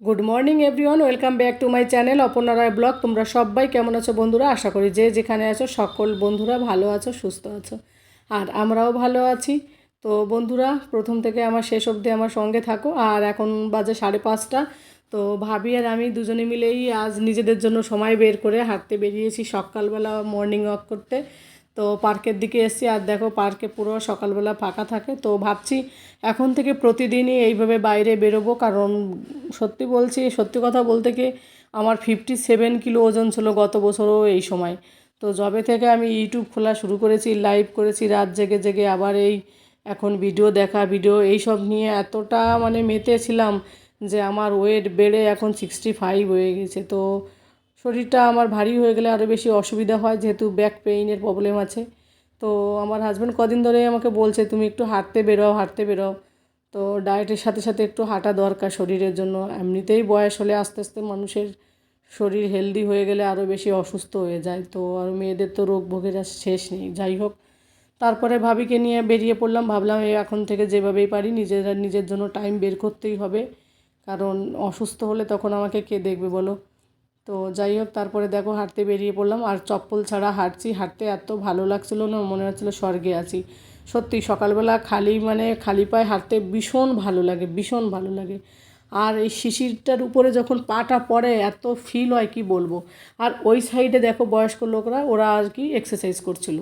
Good morning everyone welcome back to my channel Aparna Roy blog তোমরা সবাই কেমন আছো বন্ধুরা? আশা করি যে যেখানে আছো, সকল বন্ধুরা ভালো আছো, সুস্থ আছো, আর আমরাও ভালো আছি। তো বন্ধুরা, প্রথম থেকে আমার শেষ অবধি আমার সঙ্গে থাকো। আর এখন বাজে সাড়ে পাঁচটা। তো ভাবি আর আমি দুজনে মিলেই আজ নিজেদের জন্য সময় বের করে হাঁটতে বেরিয়েছি সকালবেলা মর্নিং ওয়াক করতে। তো পার্কের দিকে এসেছি আর দেখো পার্কে পুরো সকালবেলা ফাঁকা থাকে। তো ভাবছি এখন থেকে প্রতিদিনই এইভাবে বাইরে বেরোবো। কারণ সত্যি বলছি, সত্যি কথা বলতে কি আমার ফিফটি সেভেন কিলো ওজন ছিল গত বছরও এই সময়। তো যবে থেকে আমি ইউটিউব খোলা শুরু করেছি লাইভ করেছি, রাত জেগে জেগে আবার এই এখন ভিডিও দেখা ভিডিও এইসব নিয়ে এতটা মানে মেতেছিলাম যে আমার ওয়েট বেড়ে এখন সিক্সটি ফাইভ হয়ে গেছে। তো শরীরটা আমার ভারী হয়ে গেলে আরও বেশি অসুবিধা হয়, যেহেতু ব্যাক পেইনের প্রবলেম আছে। তো আমার হাজব্যান্ড কদিন ধরে আমাকে বলছে, তুমি একটু হাঁটতে বেরোও হাঁটতে বেরোও। তো ডায়েটের সাথে সাথে একটু হাঁটা দরকার শরীরের জন্য। এমনিতেই বয়স হলে আস্তে আস্তে মানুষের শরীর হেলদি হয়ে গেলে আরও বেশি অসুস্থ হয়ে যায়। তো আর মেয়েদের তো রোগ ভোগের শেষ নেই, যাই হোক। তারপরে ভাবিকে নিয়ে বেরিয়ে পড়লাম, ভাবলাম এখন থেকে যেভাবেই পারি নিজেরা, নিজের জন্য টাইম বের করতেই হবে। কারণ অসুস্থ হলে তখন আমাকে কে দেখবে বলো? তো যাই হোক, তারপরে দেখো হাঁটতে বেরিয়ে পড়লাম। আর চপ্পল ছাড়া হাঁটছি, হাঁটতে এত ভালো লাগছিল না, মনে হচ্ছিল স্বর্গে আছি। সত্যি, সকালবেলা খালি মানে খালি পায়ে হাঁটতে ভীষণ ভালো লাগে, ভীষণ ভালো লাগে। আর এই শিশিরটার উপরে যখন পাটা পড়ে, এত ফিল হয়, কি বলব? আর ওই সাইডে দেখো বয়স্ক লোকরা, ওরা আর কি এক্সারসাইজ করছিল।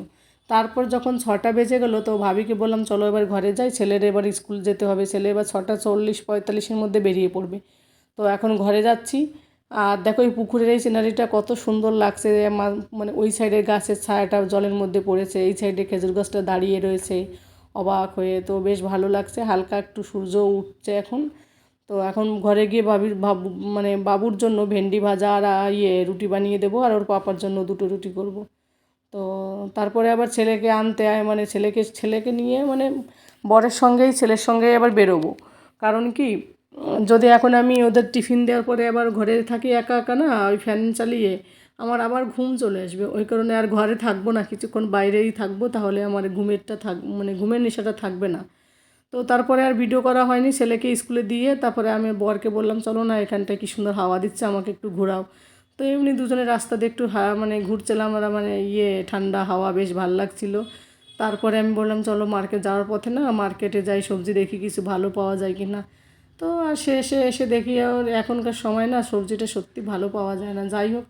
তারপর যখন ছটা বেজে গেলো, তো ভাবিকে বললাম, চলো এবার ঘরে যাই, ছেলের এবার স্কুল যেতে হবে। ছেলে এবার ছটা চল্লিশ পঁয়তাল্লিশের মধ্যে বেরিয়ে পড়বে। তো এখন ঘরে যাচ্ছি। আর দেখো এই পুকুরের এই সিনারিটা কত সুন্দর লাগছে মানে ওই সাইডের গাছের ছায়াটা জলের মধ্যে পড়েছে, এই সাইডে খেজুর গাছটা দাঁড়িয়ে রয়েছে। অবাক হয়ে তো বেশ ভালো লাগছে, হালকা একটু সূর্য উঠছে এখন। তো এখন ঘরে গিয়ে ভাবির বাবু মানে বাবুর জন্য ভেন্ডি ভাজা আর ইয়ে রুটি বানিয়ে দেবো আর ওর পাপার জন্য দুটো রুটি করব। তো তারপরে আবার ছেলেকে আনতে হয় মানে ছেলেকে ছেলেকে নিয়ে মানে বরের সঙ্গেই ছেলের সঙ্গেই আবার বেরোবো। কারণ কি যদি এখন আমি ওদের টিফিন দেওয়ার পরে আবার ঘরে থাকি একা একা না, ওই ফ্যান চালিয়ে, আমার আবার ঘুম চলে আসবে। ওই কারণে আর ঘরে থাকব না, কিছুক্ষণ বাইরেই থাকব, তাহলে আমার ঘুমেরটা থাক মানে ঘুমের নেশাটা থাকবে না। তো তারপরে আর ভিডিও করা হয়নি, ছেলেকে স্কুলে দিয়ে তারপরে আমি বরকে বললাম, চলো না এখানটায় কি সুন্দর হাওয়া দিচ্ছে, আমাকে একটু ঘোরাও। তো এমনি দুজনে রাস্তা দিয়ে একটু হাওয়া মানে ঘুরছিলাম, আর মানে ইয়ে ঠান্ডা হাওয়া বেশ ভালো লাগছিল। তারপরে আমি বললাম, চলো মার্কেট যাওয়ার পথে না মার্কেটে যাই, সবজি দেখি, কিছু ভালো পাওয়া যায় কি না তো আর শেষে এসে দেখি আর এখনকার সময় না সবজিটা সত্যি ভালো পাওয়া যায় না। যাই হোক,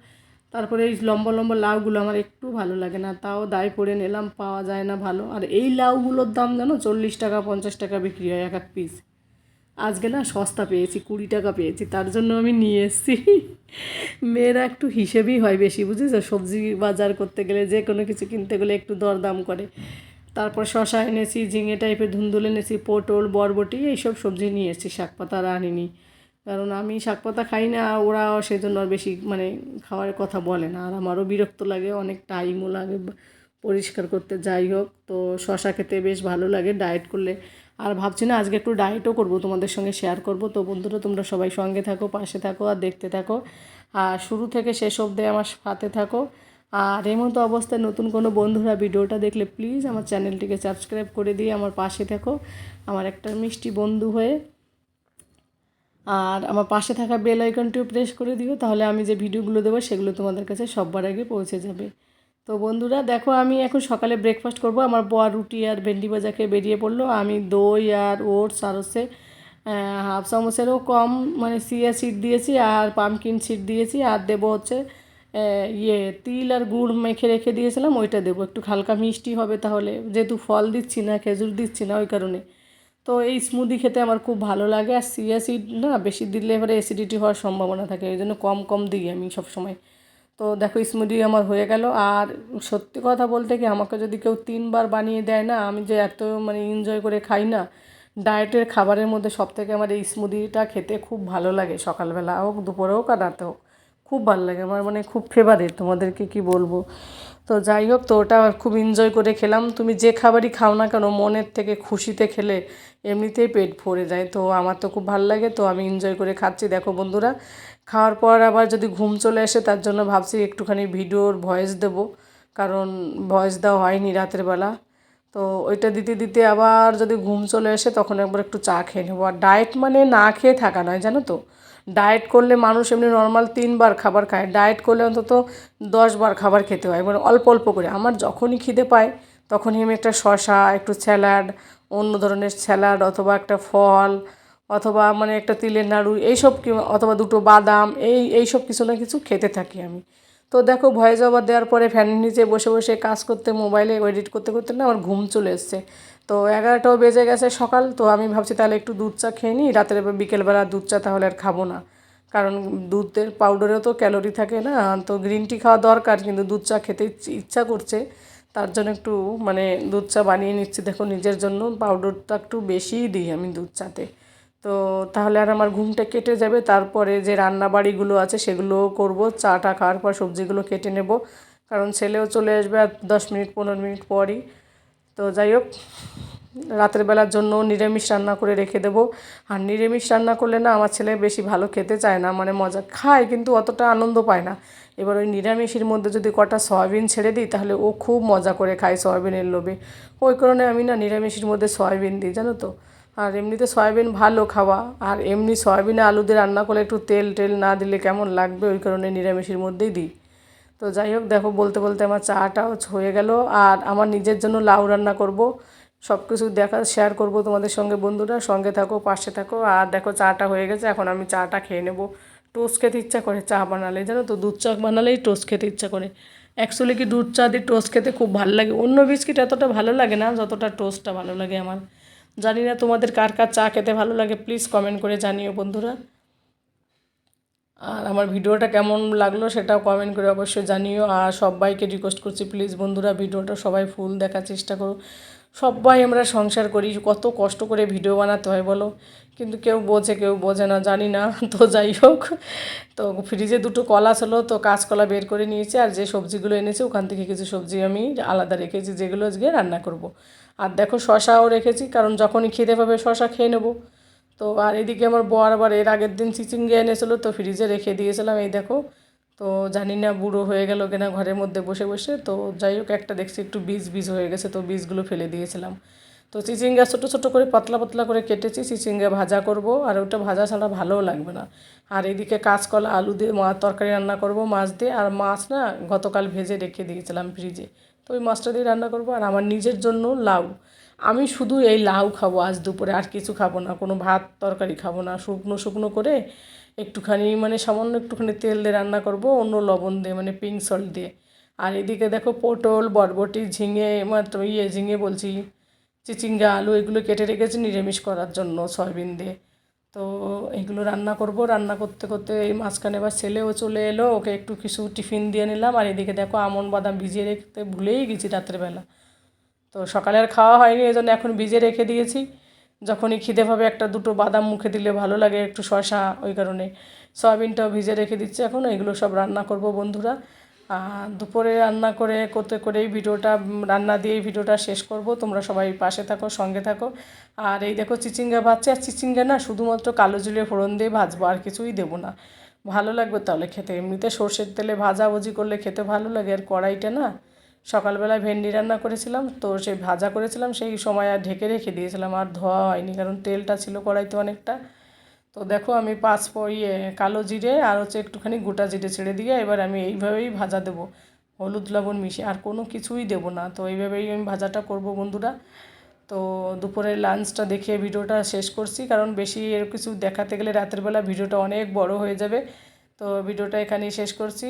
তারপরে এই লম্বা লম্বা লাউগুলো আমার একটু ভালো লাগে না, তাও দায় পড়ে নিলাম, পাওয়া যায় না ভালো। আর এই লাউগুলোর দাম জানো, চল্লিশ টাকা, পঞ্চাশ টাকা বিক্রি হয় এক এক পিস আজকে না সস্তা পেয়েছি, কুড়ি টাকা পেয়েছি, তার জন্য আমি নিয়ে এসেছি। মেয়েরা একটু হিসেবেই হয় বেশি, বুঝেছ? সবজি বাজার করতে গেলে, যে কোনো কিছু কিনতে গেলে একটু দরদাম করে। তারপর শশা এনেছি, ঝিঙে টাইপের ধুন্দুল এনেছি, পটল, বরবটি, এইসব সবজি নিয়ে এসেছি শাক পাতা আর আনিনি। কারণ আমি শাক পাতা খাই না, ওরা সেজন্য আর বেশি মানে খাওয়ার কথা বলে না। আর আমারও বিরক্ত লাগে, অনেক টাইমও লাগে পরিষ্কার করতে। যাই হোক, তো শশা খেতে বেশ ভালো লাগে ডায়েট করলে। আর ভাবছি না, আজকে একটু ডায়েটও করব, তোমাদের সঙ্গে শেয়ার করব। তো বন্ধুরা, তোমরা সবাই সঙ্গে থাকো, পাশে থাকো আর দেখতে থাকো। আর শুরু থেকে শেষ অবধি আমার সাথে থাকো। আর এই মতো অবস্থায় নতুন কোনো বন্ধুরা ভিডিওটা দেখলে প্লিজ আমার চ্যানেলটিকে সাবস্ক্রাইব করে দিয়ে আমার পাশে থেকো। আমার একটা মিষ্টি বন্ধু হয়ে। আর আমার পাশে থাকা বেল আইকনটিও প্রেস করে দিও, তাহলে আমি যে ভিডিওগুলো দেবো সেগুলো তোমাদের কাছে সববার আগে পৌঁছে যাবে। তো বন্ধুরা, দেখো আমি এখন সকালে ব্রেকফাস্ট করব। আমার বর রুটি আর ভেন্ডি ভাজা খেয়ে বেরিয়ে পড়ল। আমি দই আর ওটস আর হচ্ছে হাফ চামচেরও কম মানে সিয়া সিট দিয়েছি আর পামকিন সিট দিয়েছি। আর দেবো হচ্ছে ইয়ে তিল আর গুড় মেখে রেখে দিয়েছিলাম, ওইটা দেবো। একটু হালকা মিষ্টি হবে তাহলে। যেহেতু ফল দিচ্ছি না, খেজুর দিচ্ছি না, ওই কারণে। তো এই স্মুদি খেতে আমার খুব ভালো লাগে। আর সিয়া সিড না, বেশি দিলে এবারে অ্যাসিডিটি হওয়ার সম্ভাবনা থাকে। ওই জন্য কম কম দিই আমি সবসময়। তো দেখো স্মুদি আমার হয়ে গেল। আর সত্যি কথা বলতে কি, আমাকে যদি কেউ তিনবার বানিয়ে দেয় না, আমি যে এত মানে এনজয় করে খাই না, ডায়েটের খাবারের মধ্যে সব থেকে আমার এই স্মুদিটা খেতে খুব ভালো লাগে সকালবেলা হোক, দুপুরে হোক আর রাতে হোক। খুব ভালো লাগে, আমার মানে খুব ফেভারিট তোমাদেরকে কি বলব। তো যাই হোক, তো ওটা খুব এনজয় করে খেলাম। তুমি যে খাবারই খাও না কেন, মনের থেকে খুশিতে খেলে এমনিতেই পেট ভরে যায়। তো আমার তো খুব ভালো লাগে, তো আমি এনজয় করে খাচ্ছি। দেখো বন্ধুরা, খাওয়ার পর আবার যদি ঘুম চলে আসে, তার জন্য ভাবছি একটুখানি ভিডিওর ভয়েস দেব। কারণ ভয়েস দেওয়া হয়নি রাতের বেলা। তো ওইটা দিতে দিতে আবার যদি ঘুম চলে আসে, তখন একবার একটু চা খেয়ে নেব। আর ডায়েট মানে না খেয়ে থাকা নয়, জানো তো? ডায়েট করলে মানুষ এমনি নর্মাল তিনবার খাবার খায়। ডায়েট করলে অন্তত দশবার খাবার খেতে হয়। মানে অল্প অল্প করে। আমার যখনই খিদে পায়, তখনই আমি একটা শশা একটু স্যালাড, অন্য ধরনের স্যালাড অথবা একটা ফল অথবা মানে একটা তিলের নাড়ু, এইসব অথবা দুটো বাদাম, এই, এইসব কিছু না কিছু খেতে থাকি আমি। তো দেখো ভয়েস ওভার দেওয়ার পরে ফ্যানের নিচে বসে বসে কাজ করতে, মোবাইলে এডিট করতে করতে না আমার ঘুম চলে এসছে। তো এগারোটাও বেজে গেছে সকাল, তো আমি ভাবছি তাহলে একটু দুধ চা খেয়ে নিই। রাতের বিকেলবেলা দুধ চা তাহলে আর খাব না। কারণ দুধের পাউডারেও তো ক্যালোরি থাকে না, তো গ্রিন টি খাওয়া দরকার, কিন্তু দুধ চা খেতে ইচ্ছা করছে। তার জন্য একটু মানে দুধ চা বানিয়ে নিচ্ছি। দেখো নিজের জন্য পাউডারটা একটু বেশিই দিই আমি দুধ চাতে। তো তাহলে আর আমার ঘুমটা কেটে যাবে। তারপরে যে রান্না বাড়িগুলো আছে সেগুলোও করব। চাটা খাওয়ার পর সবজিগুলো কেটে নেব। কারণ ছেলেও চলে আসবে আর দশ মিনিট, পনেরো মিনিট পরই। তো যাই হোক, রাতের বেলার জন্য নিরামিষ রান্না করে রেখে দেবো। আর নিরামিষ রান্না করলে না আমার ছেলে বেশি ভালো খেতে চায় না মানে মজা খায় কিন্তু অতটা আনন্দ পায় না। এবার ওই নিরামিষের মধ্যে যদি কটা সয়াবিন ছেড়ে দিই, তাহলে ও খুব মজা করে খায় সয়াবিনের লোভে। ওই কারণে আমি না নিরামিষের মধ্যে সয়াবিন দিই, জানো তো। আর এমনিতে সয়াবিন ভালো খাওয়া, আর এমনি সয়াবিনে আলু দিয়ে রান্না করলে একটু তেল টেল না দিলে কেমন লাগবে, ওই কারণে নিরামিষের মধ্যেই দিই। তো যাই হোক, দেখো, বলতে বলতে আমার চাটাও হয়ে গেল। আর আমার নিজের জন্য লাউ রান্না করব। সব কিছু দেখা শেয়ার করব তোমাদের সঙ্গে, বন্ধুরা। সঙ্গে থাকো, পাশে থাকো। আর দেখো, চাটা হয়ে গেছে। এখন আমি চাটা খেয়ে নেব। টোস্ট খেতে ইচ্ছা করে, চা বানালে। জানো তো, দুধ চা বানালেই টোস্ট খেতে ইচ্ছা করে। অ্যাকচুয়ালি কি, দুধ চা দিয়ে টোস্ট খেতে খুব ভালো লাগে। অন্য বিস্কিট এতটা ভালো লাগে না, যতটা টোস্টটা ভালো লাগে আমার। জানি না তোমাদের কার কার চা খেতে ভালো লাগে। প্লিজ কমেন্ট করে জানিও, বন্ধুরা। আর আমার ভিডিওটা কেমন লাগল সেটাও কমেন্ট করে অবশ্যই জানিও। আর সবাইকে রিকোয়েস্ট করছি প্লিজ বন্ধুরা, ভিডিওটা সবাই ফুল দেখার চেষ্টা করো। সবাই আমরা সংসার করি, কত কষ্ট করে ভিডিও বানাতে হয় বলো? কিন্তু কেউ বোঝে কেউ বোঝে না, জানি না। তো যাই হোক, তো ফ্রিজে দুটো কলা ছিল, তো কাঁচকলা বের করে নিয়েছি আর যে সবজিগুলো এনেছি, ওখান থেকে কিছু সবজি আমি আলাদা রেখেছি, যেগুলো আজকে রান্না করব। আর দেখো শশাও রেখেছি, কারণ যখনই খিদে পাবে শশা খেয়ে নেব। তো আর এদিকে আমার বর আবার এর আগের দিন চিচিঙ্গে এনেছিলো, তো ফ্রিজে রেখে দিয়েছিলাম, এই দেখো। তো জানি না বুড়ো হয়ে গেল কিনা ঘরের মধ্যে বসে বসে, তো যাই হোক একটা দেখছি একটু বীজ বীজ হয়ে গেছে, তো বীজগুলো ফেলে দিয়েছিলাম। তো চিচিঙ্গা ছোটো ছোটো করে পাতলা পাতলা করে কেটেছি, চিচিঙ্গা ভাজা করব, আর ওটা ভাজা ছাড়া ভালোও লাগবে না। আর এদিকে কাঁচকলা, আলু দিয়ে মা তরকারি রান্না করব মাছ দিয়ে, আর মাছ না গতকাল ভেজে রেখে দিয়েছিলাম ফ্রিজে। তো ওই মাছটা দিয়ে রান্না করব, আর আমার নিজের জন্য লাউ। আমি শুধু এই লাউ খাব আজ দুপুরে, আর কিছু খাব না, কোনো ভাত তরকারি খাব না। শুকনো শুকনো করে একটুখানি মানে সামান্য একটুখানি তেল দিয়ে রান্না করব, অন্য লবণ দিয়ে মানে পিঙ্ক সল্ট দিয়ে। আর এদিকে দেখো পটল, বরবটি, ঝিঙে, মাত্র ইয়ে ঝিঙে বলছি চিচিঙ্গা, আলু, এগুলো কেটে রেখেছি নিরামিষ করার জন্য সয়াবিন দিয়ে। তো এগুলো রান্না করব। রান্না করতে করতে এই মাঝখানে এবার ছেলেও চলে এলো। ওকে একটু কিছু টিফিন দিয়ে নিলাম। আর এদিকে দেখো আমন বাদাম ভিজিয়ে রাখতে ভুলেই গেছি রাত্রেবেলা। তো সকালে আর খাওয়া হয়নি এই জন্য এখন ভিজে রেখে দিয়েছি। যখনই খিদে পাবে একটা দুটো বাদাম মুখে দিলে ভালো লাগে একটু শশা ওই কারণে। সয়াবিনটাও ভিজে রেখে দিচ্ছি এখন। এগুলো সব রান্না করব বন্ধুরা। দুপুরে রান্না করে, করতে করেই ভিডিওটা রান্না দিয়েই ভিডিওটা শেষ করব। তোমরা সবাই পাশে থাকো, সঙ্গে থাকো। আর এই দেখো চিচিঙ্গা ভাজছে, আর চিচিঙ্গা না শুধুমাত্র কালো জিরে ফোড়ন দিয়ে ভাজবো, আর কিছুই দেবো না। ভালো লাগবে তাহলে খেতে। এমনিতে সর্ষের তেলে ভাজাভুজি করলে খেতে ভালো লাগে। আর কড়াইটা না সকালবেলা ভেন্ডি রান্না করেছিলাম, তো সেই ভাজা করেছিলাম, সেই সময় আর ঢেকে রেখে দিয়েছিলাম, আর ধোয়া হয়নি, কারণ তেলটা ছিল কড়াইতে অনেকটা। তো দেখো আমি পাঁচ ইয়ে কালো জিরে আর হচ্ছে একটুখানি গোটা জিরে ছেড়ে দিয়ে এবার আমি এইভাবেই ভাজা দেবো। হলুদ লবণ মিশিয়ে, আর কোনো কিছুই দেবো না। তো এইভাবেই আমি ভাজাটা করব বন্ধুরা। তো দুপুরের লাঞ্চটা দেখে ভিডিওটা শেষ করছি, কারণ বেশি এর কিছু দেখাতে গেলে রাতের বেলা ভিডিওটা অনেক বড় হয়ে যাবে। তো ভিডিওটা এখানেই শেষ করছি।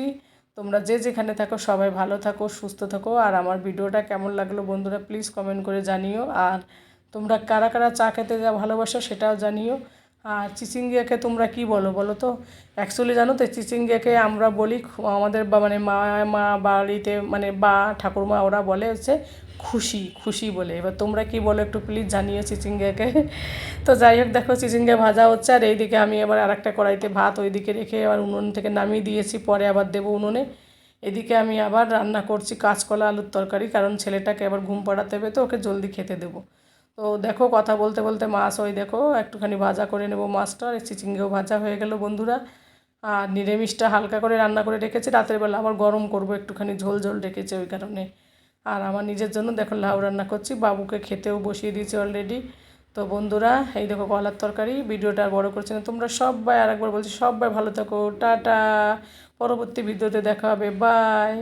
তোমরা যে যেখানে থাকো সবাই ভালো থাকো, সুস্থ থাকো। আর আমার ভিডিওটা কেমন লাগল বন্ধুরা, প্লিজ কমেন্ট করে জানিও। আর তোমরা কারা কারা চা খেতে যা ভালোবাসো সেটাও জানিও। আর চিচিঙ্গিয়াকে তোমরা কি বলো? বলো তো। অ্যাকচুয়ালি জানো তো, চিচিঙ্গিয়াকে আমরা বলি আমাদের বা মানে মা মা বাড়িতে মানে বা, ঠাকুরমা ওরা বলে হচ্ছে খুশি খুশি বলে। এবার তোমরা কি বলো একটু প্লিজ জানিও চিচিঙ্গাকে তো যাই হোক, দেখো চিচিঙ্গা ভাজা হচ্ছে আর এইদিকে আমি এবার আর একটা কড়াইতে ভাত ওইদিকে রেখে আবার উনুন থেকে নামিয়ে দিয়েছি, পরে আবার দেবো উনুনে। এদিকে আমি আবার রান্না করছি কাঁচকলা আলুর তরকারি, কারণ ছেলেটাকে আবার ঘুম পাড়াতে হবে তো, ওকে জলদি খেতে দেবো। তো দেখো কথা বলতে বলতে মাছ ওই দেখো একটুখানি ভাজা করে নেব মাছটা, আর চিচিঙ্গেও ভাজা হয়ে গেল বন্ধুরা। আর নিরামিষটা হালকা করে রান্না করে রেখেছি, রাতের বেলা আবার গরম করব, একটুখানি ঝোল ঝোল রেখেছি ওই কারণে। আর আমার নিজের জন্য দেখো লাউ রান্না করছি, বাবুকে খেতেও বসিয়ে দিয়েছি অলরেডি তো বন্ধুরা, এই দেখো কলার তরকারি, ভিডিওটা আর বড় করছে না, তোমরা সবাই আর একবার বলছি, সবাই ভালো থাকো, টাটা, পরবর্তী ভিডিওতে দেখা হবে বাই